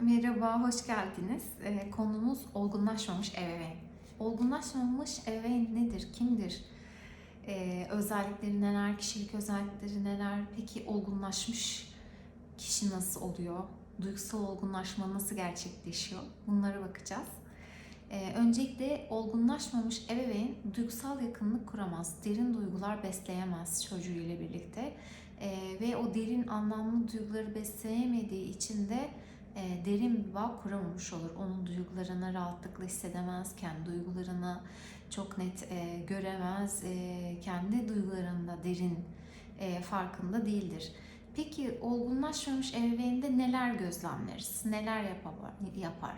Merhaba, hoş geldiniz. Ee, konumuz olgunlaşmamış ebeveyn. Olgunlaşmamış ebeveyn nedir, kimdir? Ee, özellikleri neler, kişilik özellikleri neler? Peki olgunlaşmış kişi nasıl oluyor? Duygusal olgunlaşma nasıl gerçekleşiyor? Bunlara bakacağız. Ee, öncelikle olgunlaşmamış ebeveyn duygusal yakınlık kuramaz, derin duygular besleyemez çocuğuyla birlikte. Ve o derin anlamlı duyguları besleyemediği için de e, derin bir bağ kuramamış olur. Onun duygularını rahatlıkla hissedemez, kendi duygularını çok net e, göremez, e, kendi duygularında derin e, farkında değildir. Peki olgunlaşmamış ebeveynde neler gözlemleriz, neler yapar? yapar?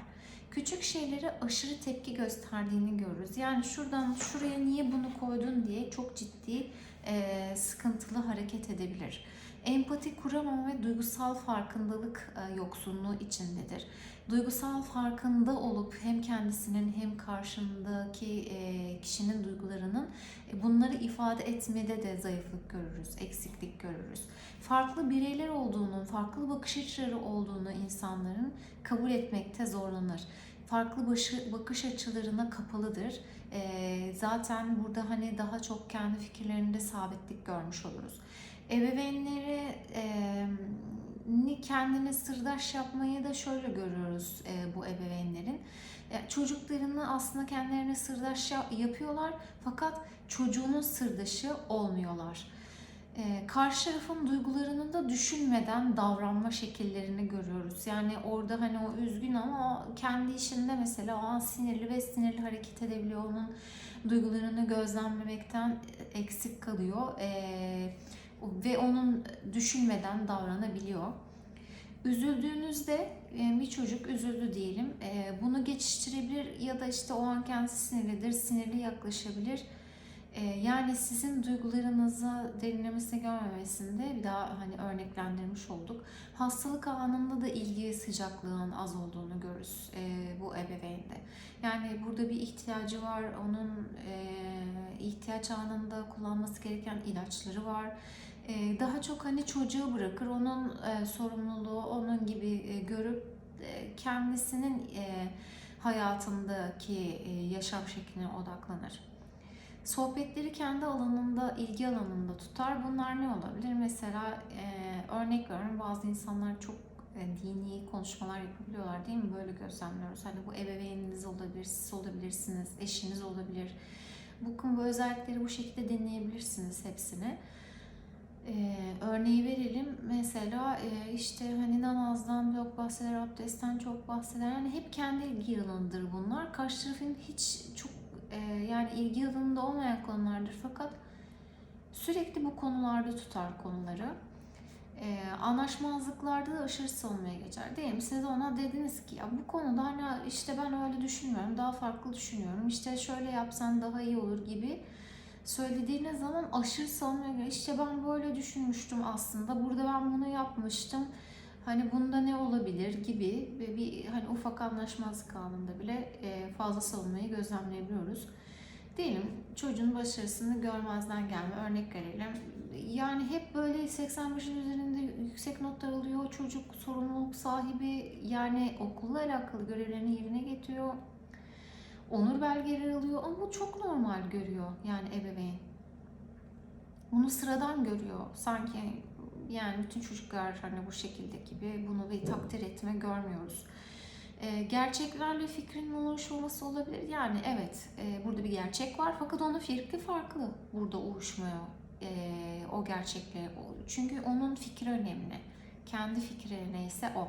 Küçük şeylere aşırı tepki gösterdiğini görürüz. Yani şuradan şuraya niye bunu koydun diye çok ciddi e, sıkıntılı hareket edebilir empati kuramama ve duygusal farkındalık e, yoksunluğu içindedir. Duygusal farkında olup hem kendisinin hem karşındaki e, kişinin duygularının e, bunları ifade etmede de zayıflık görürüz, eksiklik görürüz. Farklı bireyler olduğunu, farklı bakış açıları olduğunu insanların kabul etmekte zorlanır. Farklı bakış açılarına kapalıdır. Zaten burada hani daha çok kendi fikirlerinde sabitlik görmüş oluruz ebeveynleri e, ni kendini sırdaş yapmayı da şöyle görüyoruz e, bu ebeveynlerin. E, çocuklarını aslında kendilerine sırdaş yapıyorlar fakat çocuğunun sırdaşı olmuyorlar. E, karşı tarafın duygularını da düşünmeden davranma şekillerini görüyoruz. Yani orada hani o üzgün ama kendi işinde mesela o an sinirli ve sinirli hareket edebiliyor. Onun duygularını gözlemlemekten eksik kalıyor. Eee ve onun düşünmeden davranabiliyor. Üzüldüğünüzde e, bir çocuk üzüldü diyelim. E, bunu geçiştirebilir ya da işte o an kendisi sinirlidir, sinirli yaklaşabilir. E, yani sizin duygularınızı derinlemesine görmemesinde bir daha hani örneklendirmiş olduk. Hastalık anında da ilgi sıcaklığın az olduğunu görürüz bu ebeveynde. Yani burada bir ihtiyacı var, onun ihtiyaç anında kullanması gereken ilaçları var ee, daha çok hani çocuğu bırakır, onun e, sorumluluğu onun gibi e, görüp e, kendisinin hayatındaki yaşam şekline odaklanır. Sohbetleri kendi alanında, ilgi alanında tutar. Bunlar ne olabilir? Mesela örnek veriyorum bazı insanlar çok dini konuşmalar yapabiliyorlar değil mi? Böyle gözlemliyoruz. Hani bu ebeveyniniz olabilir, siz olabilirsiniz, eşiniz olabilir. Bu, bu özellikleri bu şekilde deneyebilirsiniz hepsini. Ee, örneği verelim. Mesela e, işte hani namazdan çok bahseder, abdestten çok bahseder. Yani hep kendi ilgi alanıdır bunlar. Karşı tarafın hiç çok e, yani ilgi alanında olmayan konulardır. Fakat sürekli bu konularda tutar konuları. E, anlaşmazlıklarda da aşırı savunmaya geçer. Diyelim siz ona dediniz ki ya bu konuda hani işte ben öyle düşünmüyorum, daha farklı düşünüyorum. İşte şöyle yapsan daha iyi olur gibi söylediğiniz zaman aşırı savunmaya göre işte ben böyle düşünmüştüm aslında burada ben bunu yapmıştım hani bunda ne olabilir gibi bir, bir hani ufak anlaşmazlık anında bile e, fazla savunmayı gözlemleyebiliyoruz. Diyelim çocuğun başarısını görmezden gelme örnek verelim. Yani hep böyle 85'in üzerinde yüksek notlar alıyor. Çocuk sorumluluk sahibi yani okulla alakalı görevlerini yerine getiriyor onur belgeleri alıyor ama bu çok normal görüyor yani ebeveyn. Bunu sıradan görüyor. Sanki yani bütün çocuklar hani bu şekilde gibi bunu bir takdir etme görmüyoruz. E, gerçeklerle fikrin uyuşması olabilir. Yani evet e, burada bir gerçek var fakat onun fikri farklı burada uyuşmuyor e, o gerçekle. Çünkü onun fikri önemli. Kendi fikri neyse o.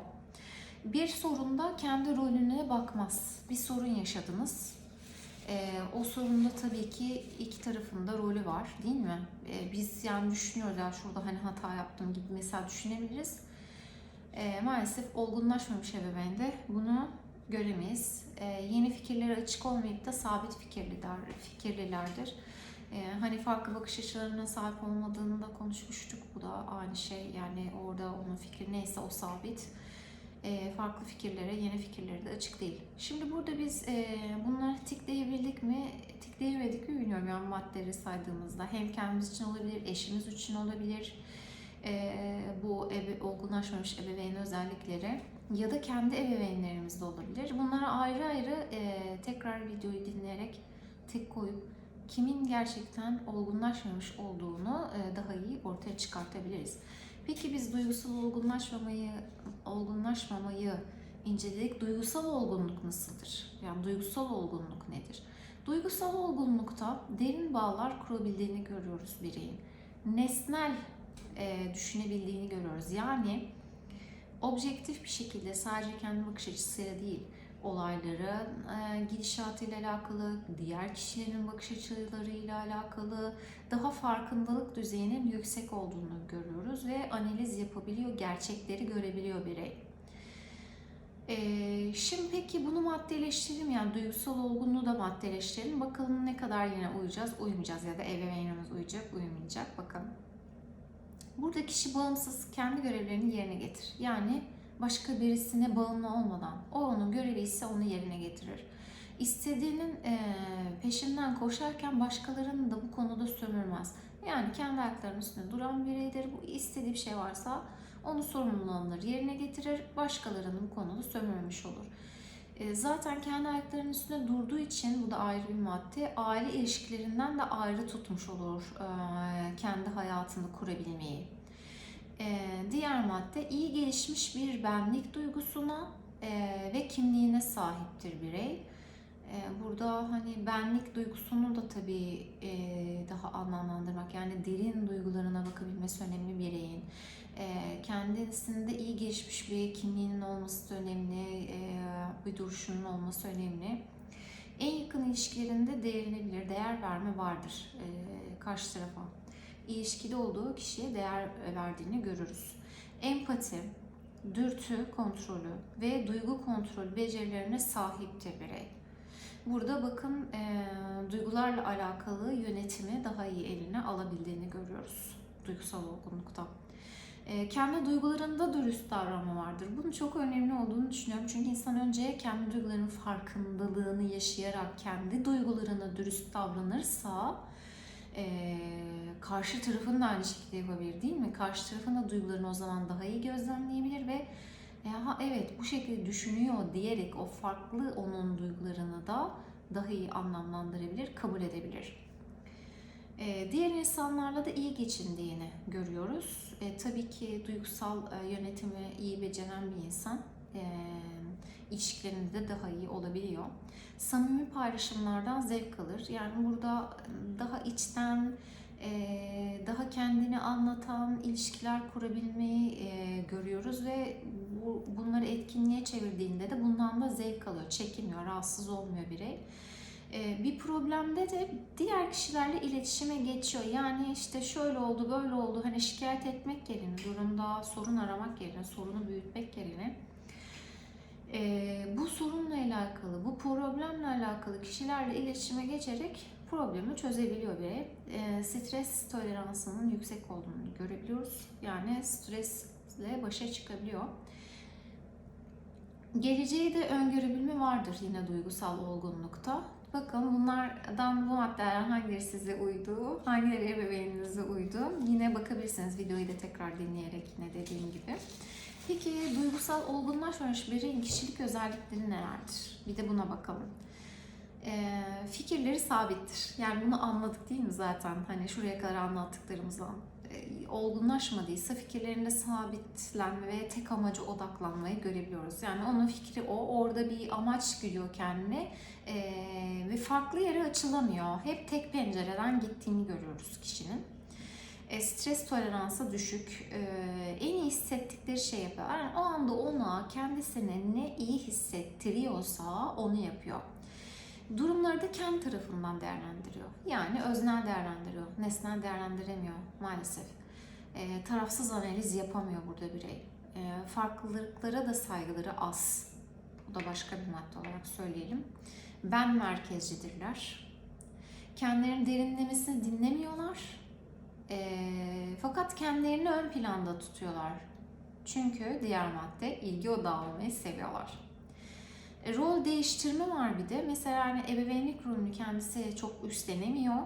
Bir sorunda kendi rolüne bakmaz. Bir sorun yaşadınız. Ee, o sorunda tabii ki iki tarafında rolü var değil mi? Ee, biz yani düşünüyoruz ya şurada hani hata yaptım gibi mesela düşünebiliriz. Ee, maalesef olgunlaşmamış ebeveynde bunu göremeyiz. Ee, yeni fikirlere açık olmayıp da sabit fikirliler, fikirlilerdir. Ee, hani farklı bakış açılarına sahip olmadığını da konuşmuştuk. Bu da aynı şey. Yani orada onun fikri neyse o sabit e, farklı fikirlere, yeni fikirlere de açık değil. Şimdi burada biz e, bunları tikleyebildik mi, tikleyemedik mi bilmiyorum yani maddeleri saydığımızda. Hem kendimiz için olabilir, eşimiz için olabilir. E, bu ebe, olgunlaşmamış ebeveyn özellikleri. ya da kendi ebeveynlerimiz de olabilir. Bunlara ayrı ayrı e, tekrar videoyu dinleyerek tek koyup kimin gerçekten olgunlaşmamış olduğunu e, daha iyi ortaya çıkartabiliriz. Peki biz duygusal olgunlaşmamayı olgunlaşmamayı inceledik. Duygusal olgunluk nasıldır? Yani duygusal olgunluk nedir? Duygusal olgunlukta derin bağlar kurabildiğini görüyoruz bireyin. Nesnel e, düşünebildiğini görüyoruz. Yani objektif bir şekilde sadece kendi bakış açısıyla değil, olayları e, gidişatıyla alakalı, diğer kişilerin bakış açılarıyla alakalı daha farkındalık düzeyinin yüksek olduğunu görüyoruz ve analiz yapabiliyor, gerçekleri görebiliyor birey. Şimdi peki bunu maddeleştirelim yani duygusal olgunluğu da maddeleştirelim. Bakalım ne kadar yine uyacağız, uyumayacağız ya da ebeveynimiz uyacak, uyumayacak bakalım. Burada kişi bağımsız kendi görevlerini yerine getir. Yani başka birisine bağımlı olmadan o onun görevi ise onu yerine getirir. İstediğinin peşinden koşarken başkalarını da bu konuda sömürmez. Yani kendi ayaklarının üstünde duran bireydir. Bu istediği bir şey varsa onu sorumluluğunu yerine getirir. Başkalarını bu konuda sömürmüş olur. Zaten kendi ayaklarının üstünde durduğu için bu da ayrı bir madde. Aile ilişkilerinden de ayrı tutmuş olur kendi hayatını kurabilmeyi. E, diğer madde iyi gelişmiş bir benlik duygusuna e, ve kimliğine sahiptir birey. E, burada hani benlik duygusunu da tabii e, daha anlamlandırmak yani derin duygularına bakabilmesi önemli bireyin. E, kendisinde iyi gelişmiş bir kimliğinin olması önemli, e, bir duruşunun olması önemli. En yakın ilişkilerinde değerinebilir, değer verme vardır e, karşı tarafa. İlişkide olduğu kişiye değer verdiğini görürüz. Empati, dürtü kontrolü ve duygu kontrol becerilerine sahiptir birey. Burada bakın e, duygularla alakalı yönetimi daha iyi eline alabildiğini görüyoruz duygusal olgunlukta. E, kendi duygularında dürüst davranma vardır. Bunun çok önemli olduğunu düşünüyorum. Çünkü insan önce kendi duygularının farkındalığını yaşayarak kendi duygularına dürüst davranırsa e, karşı tarafın da aynı şekilde yapabilir değil mi? Karşı tarafın da duygularını o zaman daha iyi gözlemleyebilir ve ya evet bu şekilde düşünüyor diyerek o farklı onun duygularını da daha iyi anlamlandırabilir, kabul edebilir. Ee, diğer insanlarla da iyi geçindiğini görüyoruz. E, tabii ki duygusal e, yönetimi iyi beceren bir insan e, ilişkilerinde de daha iyi olabiliyor. Samimi paylaşımlardan zevk alır. Yani burada daha içten, daha kendini anlatan ilişkiler kurabilmeyi görüyoruz ve bu, bunları etkinliğe çevirdiğinde de bundan da zevk alıyor, çekinmiyor, rahatsız olmuyor birey. Bir problemde de diğer kişilerle iletişime geçiyor. Yani işte şöyle oldu, böyle oldu. Hani şikayet etmek yerine, durumda sorun aramak yerine, sorunu büyütmek yerine e, bu sorunla alakalı, bu problemle alakalı kişilerle iletişime geçerek problemi çözebiliyor ve e, stres toleransının yüksek olduğunu görebiliyoruz. Yani stresle başa çıkabiliyor. Geleceği de öngörebilme vardır yine duygusal olgunlukta. Bakın bunlardan bu maddeler hangileri size uydu, hangileri ebeveyninize uydu. Yine bakabilirsiniz videoyu da tekrar dinleyerek yine dediğim gibi. Peki duygusal olgunlaşmamış birinin kişilik özellikleri nelerdir? Bir de buna bakalım. E, fikirleri sabittir. Yani bunu anladık değil mi zaten? Hani şuraya kadar anlattıklarımızdan. E, olgunlaşmadıysa fikirlerinde sabitlenme ve tek amaca odaklanmayı görebiliyoruz. Yani onun fikri o, orada bir amaç görüyor kendine e, ve farklı yere açılamıyor. Hep tek pencereden gittiğini görüyoruz kişinin. E, stres toleransı düşük. E, en iyi hissettikleri şey yapıyor. Yani o anda ona kendisine ne iyi hissettiriyorsa onu yapıyor. Durumları da kendi tarafından değerlendiriyor. Yani öznel değerlendiriyor. Nesnel değerlendiremiyor maalesef. E, tarafsız analiz yapamıyor burada birey. E, farklılıklara da saygıları az. Bu da başka bir madde olarak söyleyelim. Ben merkezcidirler. Kendilerinin derinlemesini dinlemiyorlar. E, fakat kendilerini ön planda tutuyorlar. Çünkü diğer madde ilgi odağı olmayı seviyorlar. E, rol değiştirme var bir de. Mesela hani ebeveynlik rolünü kendisi çok üstlenemiyor.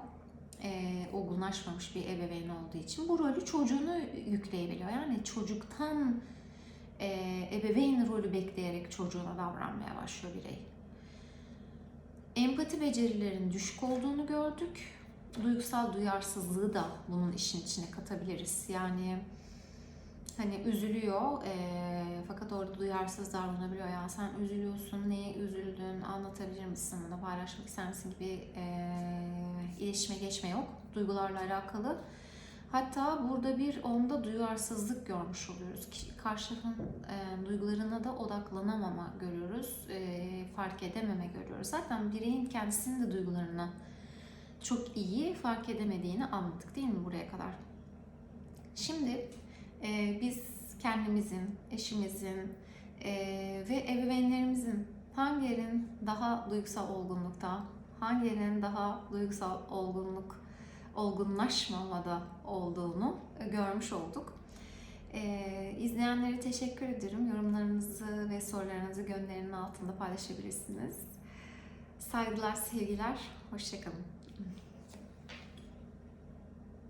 E, olgunlaşmamış bir ebeveyn olduğu için bu rolü çocuğunu yükleyebiliyor. Yani çocuktan e, ebeveyn rolü bekleyerek çocuğuna davranmaya başlıyor birey. Empati becerilerinin düşük olduğunu gördük. Duygusal duyarsızlığı da bunun işin içine katabiliriz. Yani hani üzülüyor e, fakat orada duyarsız davranabiliyor. Ya sen üzülüyorsun, neye üzüldün, anlatabilir misin bunu, paylaşmak ister misin gibi e, iletişime geçme yok. Duygularla alakalı. Hatta burada bir onda duyarsızlık görmüş oluyoruz. Karşı e, duygularına da odaklanamama görüyoruz. E, fark edememe görüyoruz. Zaten bireyin kendisinin de duygularını çok iyi fark edemediğini anladık değil mi buraya kadar? Şimdi e, biz kendimizin, eşimizin e, ve ebeveynlerimizin hangilerinin daha duygusal olgunlukta, hangilerinin daha duygusal olgunluk olgunlaşmamada olduğunu görmüş olduk. Ee, izleyenlere teşekkür ederim. Yorumlarınızı ve sorularınızı gönderinin altında paylaşabilirsiniz. Saygılar, sevgiler. Hoşçakalın.